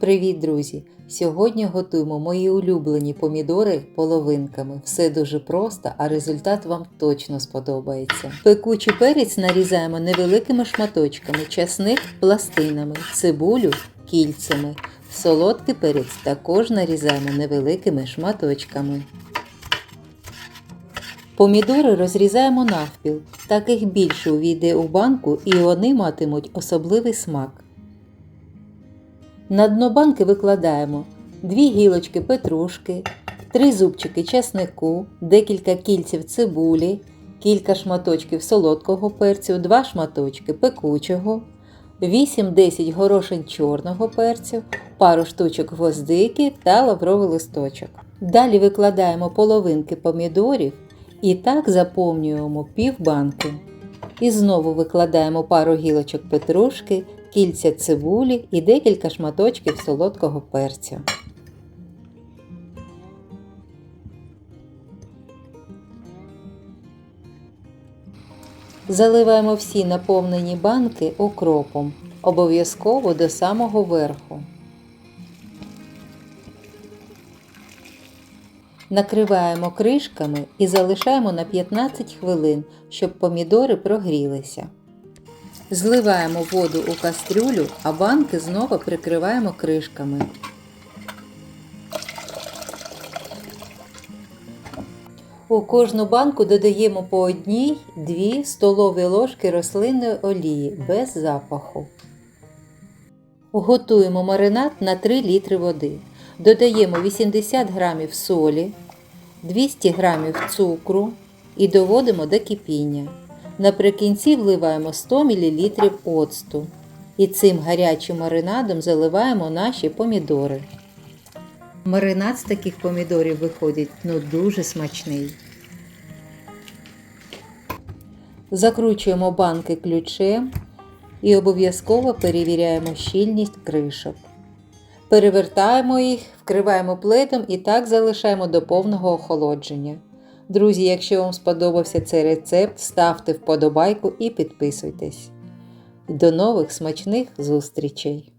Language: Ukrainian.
Привіт, друзі! Сьогодні готуємо мої улюблені помідори половинками. Все дуже просто, а результат вам точно сподобається. Пекучий перець нарізаємо невеликими шматочками, часник пластинами, цибулю кільцями. Солодкий перець також нарізаємо невеликими шматочками. Помідори розрізаємо навпіл, так їх більше увійде у банку і вони матимуть особливий смак. На дно банки викладаємо 2 гілочки петрушки, 3 зубчики чеснику, декілька кільців цибулі, кілька шматочків солодкого перцю, 2 шматочки пекучого, 8-10 горошин чорного перцю, пару штучок гвоздики та лавровий листочок. Далі викладаємо половинки помідорів і так заповнюємо пів банки. І знову викладаємо пару гілочок петрушки, кільця цибулі і декілька шматочків солодкого перцю. Заливаємо всі наповнені банки окропом, обов'язково до самого верху. Накриваємо кришками і залишаємо на 15 хвилин, щоб помідори прогрілися. Зливаємо воду у кастрюлю, а банки знову прикриваємо кришками. У кожну банку додаємо по одній-дві столові ложки рослинної олії без запаху. Готуємо маринад на 3 літри води. Додаємо 80 г солі, 200 г цукру і доводимо до кипіння. Наприкінці вливаємо 100 мл оцту і цим гарячим маринадом заливаємо наші помідори. Маринад з таких помідорів виходить ну дуже смачний. Закручуємо банки ключем і обов'язково перевіряємо щільність кришок. Перевертаємо їх, вкриваємо плетом і так залишаємо до повного охолодження. Друзі, якщо вам сподобався цей рецепт, ставте вподобайку і підписуйтесь. До нових смачних зустрічей!